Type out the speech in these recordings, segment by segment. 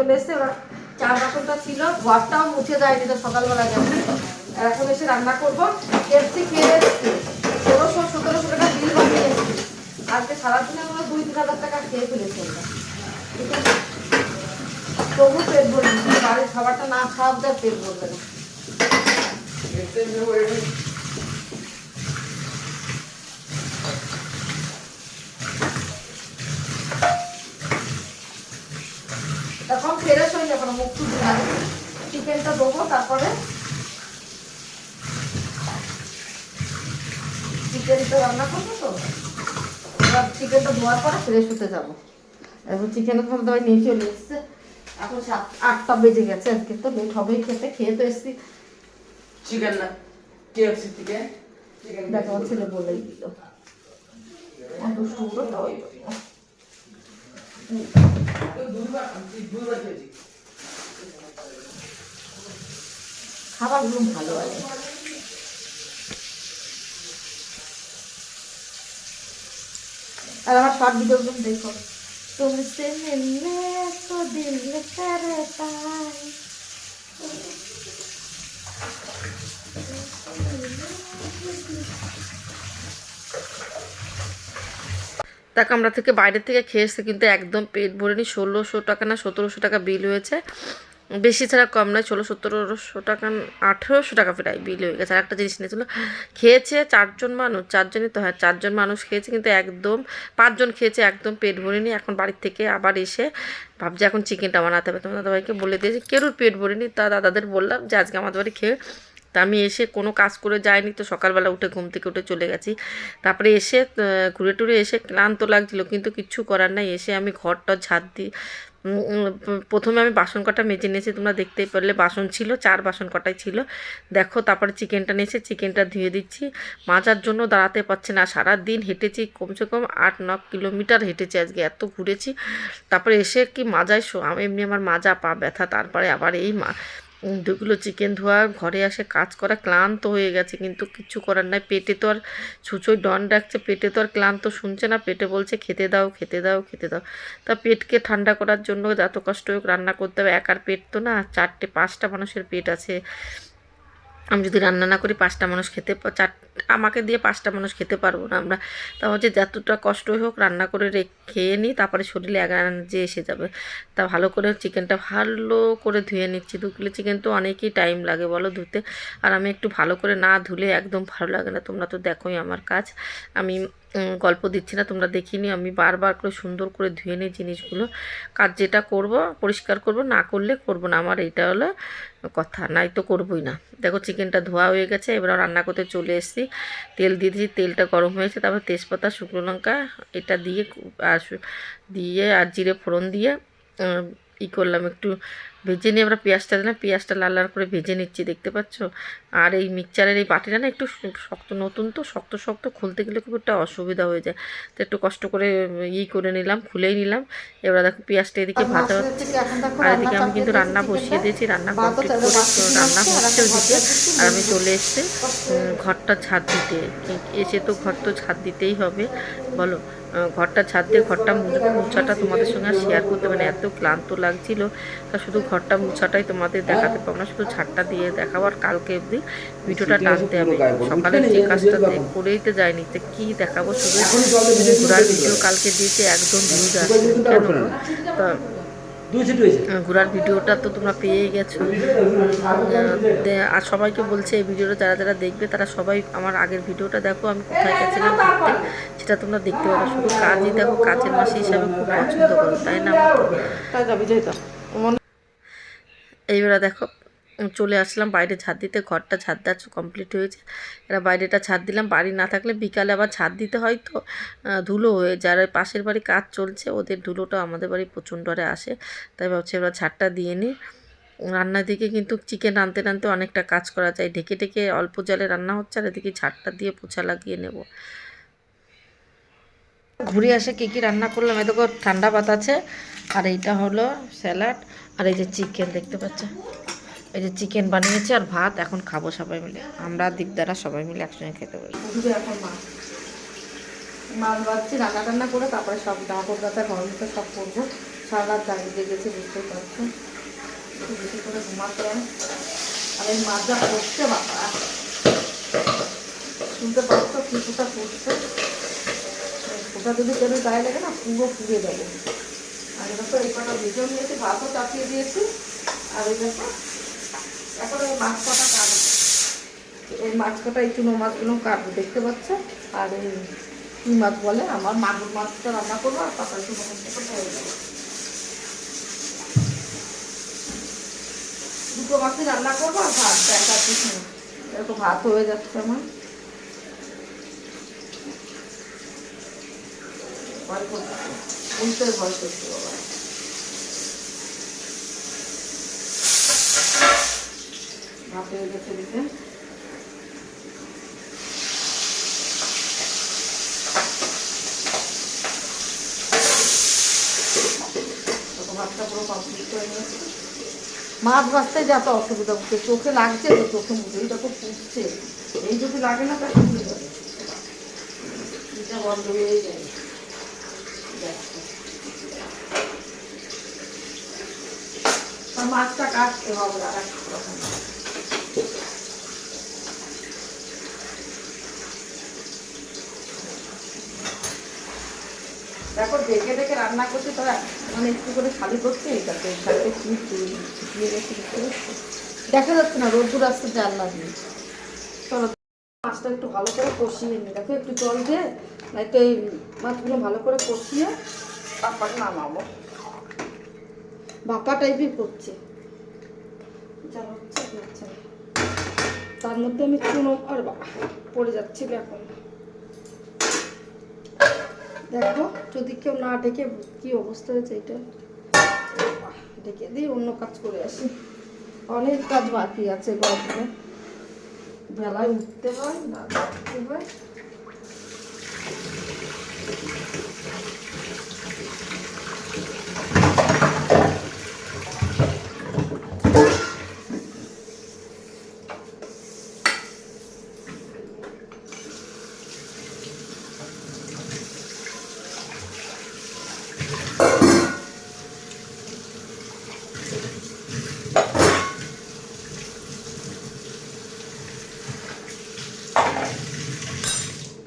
চলে এসছে ওরা চার বাসনটা ছিল, ঘরটাও মুছে যায়নি তো সকালবেলা গেছে। এখন এসে রান্না করব। কেএফসি খেয়ে এসছি। ষোলোশো, সতেরোশো টাকা বিল বানিয়ে এসছি। আজকে সারাদিনে আমরা দুই, তিন হাজার টাকা খেয়ে ফেলেছি আমরা। তবু পেট ভরবে বাড়ির খাবারটা না খাওয়া পেট ভরবে না এখন ফ্রেশ হয়ে যাবে না মুখ টুক ধোয়াবে চিকেনটা দেবো তারপরে চিকেনটা রান্না করব তো। এবার চিকেনটা ধোয়ার পরে ফ্রেশ হতে যাব। এখন চিকেনের খাবার দাবার নিয়ে চলে এসছে। এখন সাত আটটা বেজে গেছে আজকে তো লেট হবেই খেতে খেয়ে তো এসছি। চিকেন না কেএফসি থেকে চিকেন দেখো ছেলে বলেই দিল। এত সুন্দর তাই খাবারগুলো ভালো আছে আর আমার শর্ট ভিডিওগুলো দেখো तुमसे मिलने को दिल करता है তা কামরা থেকে বাইরে থেকে খেয়ে এসছে কিন্তু একদম পেট ভরেনি ষোলোশো টাকা না সতেরোশো টাকা বিল হয়েছে বেশি ছাড়া কম নয়, ষোলো সতেরোশো টাকা, আঠেরোশো টাকা প্রায় বিল হয়ে গেছে। আর একটা জিনিস নিয়েছিল, খেয়েছে চারজন মানুষ, চারজনই তো হ্যাঁ চারজন মানুষ খেয়েছে কিন্তু একদম, পাঁচজন খেয়েছে, একদম পেট ভরেনি, এখন বাড়ির থেকে আবার এসে ভাবছি এখন চিকেনটা বানাতে হবে। তোমার দাদাভাইকে বলে দিয়েছি কেউর পেট ভরেনি? তা দাদাদের বললাম যে, আজকে আমাদের বাড়ি খেয়ে তা আমি এসে কোনো কাজ করে যাইনি তো, সকালবেলা উঠে ঘুম থেকে উঠে চলে গেছি। তারপরে এসে ঘুরে টুরে এসে ক্লান্ত লাগছিল, কিন্তু কিচ্ছু করার নাই, এসে আমি ঘরটা ঝাড় দিই। প্রথমে আমি বাসন কটা মেজে নিয়েছি, তোমরা দেখতেই পারলে বাসন ছিল, চার বাসন কটাই ছিল। দেখো, তারপরে চিকেনটা নিয়েছে, চিকেনটা ধুয়ে দিচ্ছি। মাজার জন্য দাঁড়াতে পারছে না সারা দিন হেঁটেছি, কমসে কম আট ন কিলোমিটার হেঁটেছি আজকে, এত ঘুরেছি। তারপরে এসে কি মাজায় শো আমি এমনি আমার মাজা পা ব্যথা, তারপরে আবার এই মা দুগুলো চিকেন ধোয়া, ঘরে আসে কাজ করা ক্লান্ত হয়ে গেছে, কিন্তু কিছু করার নাই। পেটে তো আর ছুঁচোই ডন ডাকছে, পেটে তো আর ক্লান্ত শুনছে না। পেটে বলছে, খেতে দাও খেতে দাও খেতে দাও। তা পেটকে ঠান্ডা করার জন্য যত কষ্ট হোক রান্না করতে হবে। একার পেট তো না, চারটে, পাঁচটা মানুষের পেট আছে। আমি যদি রান্না না করি পাঁচটা মানুষ খেতে চার আমাকে দিয়ে পাঁচটা মানুষ খেতে পারব না আমরা। তা হচ্ছে যতটা কষ্ট হোক রান্না করে খেয়ে নিই, তারপরে শরীরে এক যে এসে যাবে। তা ভালো করে চিকেনটা ভালো করে ধুয়ে নিচ্ছি। দু কিলো চিকেন তো অনেকই টাইম লাগে বলো ধুতে। আর আমি একটু ভালো করে না ধুলে একদম ভালো লাগে না। তোমরা তো দেখোই আমার কাজ। আমি গল্প দিচ্ছি না, তোমরা দেখিনি আমি বারবার করে সুন্দর করে ধুয়ে নিই জিনিসগুলো। কাজ যেটা করব, পরিষ্কার করব, না করলে করব না। আমার এইটা হলো কথা, নাই তো করবই না। দেখো চিকেনটা ধোয়া হয়ে গেছে, এবার রান্না করতে চলে এসেছি। তেল দিয়ে দিয়েছি, তেলটা গরম হয়েছে, তারপর তেজপাতা, শুকনো লঙ্কা, এটা দিয়ে আর দিয়ে আর জিরে ফোড়ন দিয়ে ই করলাম একটু ভেজে নিয়ে আমরা পেঁয়াজটা দিলাম পেঁয়াজটা লাল লাল করে ভেজে নিচ্ছি দেখতে পাচ্ছ? আর এই মিক্সচারের এই বাটিটা না একটু শক্ত নতুন তো শক্ত শক্ত খুলতে গেলে খুব একটা অসুবিধা হয়ে যায়। তো একটু কষ্ট করে ই করে নিলাম খুলেই নিলাম। এবার দেখো পেঁয়াজটা এদিকে ভাজা হচ্ছে। আর এদিকে আমি কিন্তু রান্না বসিয়ে দিয়েছি রান্না কমপ্লিট করে রান্না হচ্ছে ওদিকে। আর আমি চলে এসেছি ঘরটা ছাদ দিতে। এসে তো ঘর তো ছাদ দিতেই হবে বলো। ঘরটা ছাদ দিয়ে ঘরটা মুছাটা তোমাদের সঙ্গে আর শেয়ার করতে মানে এত ক্লান্ত লাগছিল। তা শুধু ঘরটা মুছাটাই তোমাদের দেখাতে পারব না শুধু ছাদটা দিয়ে দেখাবো আর কালকে অবধি ভিডিওটা টানতে হবে। সকালে যে কাজটা করেই তো যায়নি তো কী দেখাবো শুধু ঘোরার ভিডিও কালকে দিয়েছে একদম ভিউজ আসছে। কেন তা ঘোরার ভিডিওটা তো তোমরা পেয়ে গেছো। আর সবাইকে বলছে এই ভিডিওটা যারা যারা দেখবে তারা সবাই আমার আগের ভিডিওটা দেখো আমি কোথায় গেছিলাম ঘুরতে সেটা তোমরা দেখতে পারো শুধু কাজই দেখো কাজের মাসি হিসাবে খুব পছন্দ করো তাই না? এইবার দেখো চলে আসলাম, বাইরে ছাদ দিতে। ঘরটা ছাদ দেওয়া কমপ্লিট হয়েছে। এরা বাইরেটা ছাদ দিলাম, বাড়ি না থাকলে বিকালে আবার ছাদ দিতে হয় তো। ধুলো হয়ে, যারা পাশের বাড়ি কাজ চলছে, ওদের ধুলোটা আমাদের বাড়ি প্রচণ্ড আসে। তাই ভাবছি এবার ছাদটা দিয়ে নিই। রান্নার দিকে কিন্তু চিকেন রানতে রানতে অনেকটা কাজ করা যায়। ঢেকে ঢেকে অল্প জলে রান্না হচ্ছে, আর এদিকে ছাদটা দিয়ে পোছা লাগিয়ে নেব। ঘুরে আসে কী কী রান্না করলাম, এ দেখো ঠান্ডা আছে আর এইটা হলো স্যালাড, আর এই যে চিকেন, দেখতে পাচ্ছ? এই যে চিকেন বানিয়েছি আর ভাত, এখন খাব সবাই মিলে। আমরা দিকদারা সবাই মিলে একসঙ্গে খেতে পারি এখন মাছ মাছ ভাজছি রান্না টান্না করে তারপরে সব জামা ঘর ভিতরে সব করব। সারা রাত জাগিয়ে গেছে বুঝতে পারছ। বেশি করে ঘুমাতে আর এই মাজা পড়ছে, বাবা। শুনতে পাচ্ছ কি পড়ছে? এই ফোটা যদি কেন গায়ে লাগে না, পুরো পুড়ে যাবে। আর দেখো এই কটা ভিডিও নিয়েছি, ভাতও চাপিয়ে দিয়েছি। আর দেখো এখন এই মাছ কটা কাটবো? এই মাছ কটা এই চুনো মাছগুলো কাটবো, দেখতে পাচ্ছ? আর এই কী মাছ বলে? আমার মাগুর মাছটা রান্না করব আর তারপরে চুনো মাছটা হয়ে যাবে। দুটো মাছই রান্না করব আর ভাত দেখা এরকম ভাত হয়ে যাচ্ছে আমার। ভয় করছে। ভয় করছে বাবা ভাত হয়ে গেছে দিকে তখন ভাতটা পুরো কমপ্লিট হয়ে গেছে। মাছ ভাজতে যত অসুবিধা হচ্ছে চোখে লাগছে তো চোখে মুখে এইটা খুব ফুটছে এই যদি লাগে না তাহলে যাবে। এটা বন্ধ হয়ে যায়। মাছটা কাটতে হবে আর এক রকম দেখো দেখে দেখে রান্না করছি, তারা মানে একটু করে খালি করছে? দেখা যাচ্ছে না, রোদ্দুর আসতে জানলা দিয়ে। চলো, মাছটা একটু ভালো করে কষিয়ে নি দেখো, একটু জল দিয়ে নয়তো এই মাছগুলো ভালো করে কষিয়ে তারপর নামাবো। বাপা টাইপের করছে। হচ্ছে। তার মধ্যে আমি চুনো আর বাবা পড়ে যাচ্ছিল এখন। দেখো, যদি কেউ না ডেকে, কি অবস্থা হয়েছে এটা? ডেকে দিই অন্য কাজ করে আসি। অনেক কাজ বাকি আছে গল্পে। বেলায় উঠতে হয়, না উঠতে হয়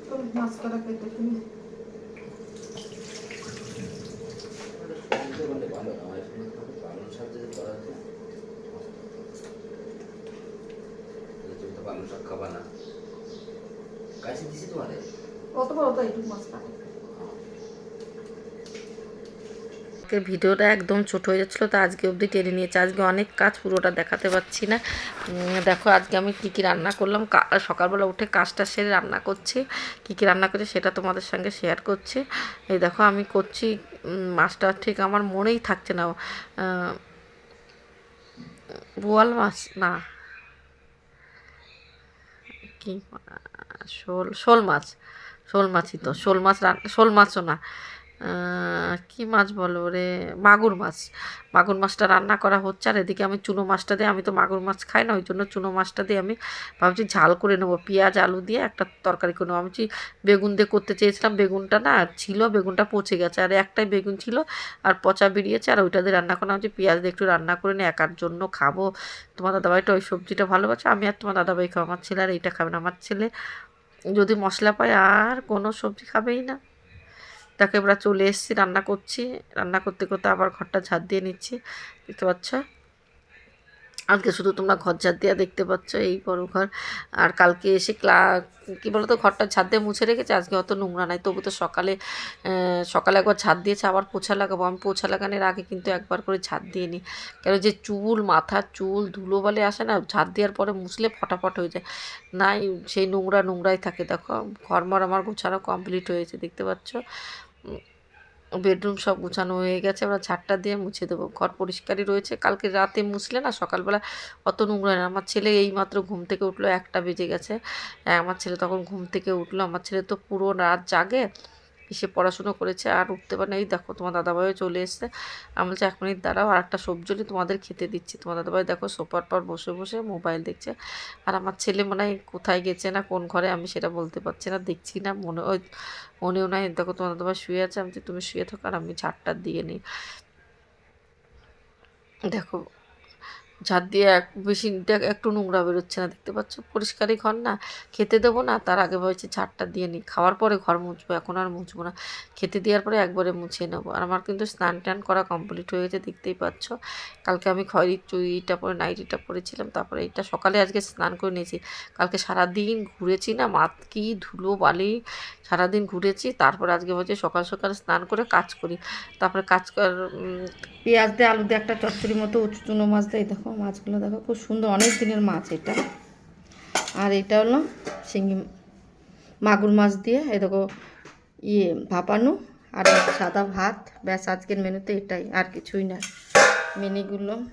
তো মাছ করা কেটে তুমি খাবা না। দিছি তোমারে বড় তো আজকের ভিডিওটা একদম ছোট হয়ে যাচ্ছিল তো আজকে অবধি টেনে নিয়েছে। আজকে অনেক কাজ পুরোটা দেখাতে পাচ্ছি না। দেখো আজকে আমি কী কী রান্না করলাম। সকালবেলা উঠে কাজটা সেরে রান্না করছি। কী কী রান্না করছি সেটা তোমাদের সঙ্গে শেয়ার করছি। এই দেখো আমি করছি মাছটা ঠিক আমার মনেই থাকছে না। বোয়াল মাছ? না। কি? শোল শোল মাছ। শোল মাছই তো। শোল মাছ শোল মাছও না। কি মাছ বলো রে মাগুর মাছ। মাগুর মাছটা রান্না করা হচ্ছে আর এদিকে আমি চুনো মাছটা দিয়ে, আমি তো মাগুর মাছ খাই না, ওই জন্য চুনো মাছটা দিয়ে আমি ভাবছি ঝাল করে নেব। পেঁয়াজ, আলু দিয়ে একটা তরকারি করে নেব। আমি বেগুন দিয়ে করতে চেয়েছিলাম, বেগুনটা না ছিল, বেগুনটা পচে গেছে। আর একটাই বেগুন ছিল আর পচা বেরিয়েছে আর ওইটা দিয়ে রান্না করলাম। যে পেঁয়াজ দিয়ে একটু রান্না করে নিই, একার জন্য খাব। তোমার দাদাভাইটা ওই সবজিটা ভালোবাসে, আমি আর তোমার দাদাভাই খাব। আমার ছেলে আর এইটা খাবে না। আমার ছেলে যদি মশলা পায়, আর কোনো সবজি খাবেই না। তাকে এবার চলে এসেছি, রান্না করছি। রান্না করতে করতে আবার ঘরটা ঝাড় দিয়ে নিচ্ছি। দেখতে পাচ্ছ? আজকে শুধু তোমরা ঘর ঝাড় দেওয়া দেখতে পাচ্ছ এই বড় ঘর। আর কালকে এসে ক্লা, কী বলতো, ঘরটা ঝাড় দিয়ে মুছে রেখেছে। আজকে অত নোংরা নাই, তবু তো সকালে সকালে একবার ঝাড় দিয়েছে, আবার পোছা লাগাবো। আমি পোছা লাগানোর আগে কিন্তু একবার করে ঝাড় দিয়ে নিই। কেন যে চুল মাথার চুল ধুলো বলে আসে না ঝাড় দেওয়ার পরে মুছলে ফটাফট হয়ে যায়। নাই, সেই নোংরা নোংরাই থাকে। দেখো, ঘরমর আমার গোছানো কমপ্লিট হয়েছে, দেখতে পাচ্ছ? বেডরুম সব গুছানো হয়ে গেছে আমরা ঝাড়টা দিয়ে মুছে দেবো। ঘর পরিষ্কারই রয়েছে কালকে রাতে মুছলে না সকালবেলা অত নোংরা না। আমার ছেলে এই মাত্র ঘুম থেকে উঠল একটা বেজে গেছে। হ্যাঁ, আমার ছেলে তখন ঘুম থেকে উঠল আমার ছেলে তো পুরো রাত জাগে। এসে পড়াশুনো করেছে আর উঠতে পারে। এই দেখো, তোমার দাদাভাইও চলে এসছে। আমি বলছি এক মিনিট দাঁড়াও আর একটা সবজি তোমাদের খেতে দিচ্ছি। তোমার দাদাভাই দেখো, সোফার পর বসে বসে মোবাইল দেখছে। আর আমার ছেলে মনে হয় কোথায় গেছে না কোন ঘরে, আমি সেটা বলতে পারছি না, দেখছি না, মনে ওই মনেও নাই। দেখো, তোমার দাদাভাই শুয়ে আছে। আমি তুমি শুয়ে থাকো আর আমি ঝাড়টা দিয়ে নিই। দেখো ঝাড় দিয়ে এক দেখ- একটু নোংরা বেরোচ্ছে না, দেখতে পাচ্ছ? পরিষ্কারই ঘর না, খেতে দেবো না, তার আগে ভাবছি ঝাঁটটা দিয়ে নিই। খাওয়ার পরে ঘর মুছবো, এখন আর মুছবো না। খেতে দেওয়ার পরে একবারে মুছে নেব। আর আমার কিন্তু স্নান টান করা কমপ্লিট হয়ে গেছে, দেখতেই পাচ্ছ। কালকে আমি খয়েরি চুইটা পরে, নাইটিটা পরেছিলাম, তারপরে এইটা সকালে আজকে স্নান করে নিয়েছি। কালকে সারাদিন ঘুরেছি না, মাত কি ধুলো বালি, সারাদিন ঘুরেছি, তারপর আজকে ভাবছি সকাল সকাল স্নান করে কাজ করি। তারপরে কাজ কর পেঁয়াজ দিয়ে, আলু দিয়ে একটা চচ্চড়ি মতো উঁচু চুনো মাছ দেয়, দেখো। মাছগুলো দেখো, খুব সুন্দর, অনেক দিনের মাছ এটা। আর এটা হলো শিঙ্গি মাগুর মাছ দিয়ে, এই দেখো ইয়ে ভাপানো আর সাদা ভাত। ব্যাস, আজকের মেনুতে এটাই, আর কিছুই না। মিনিগুলো।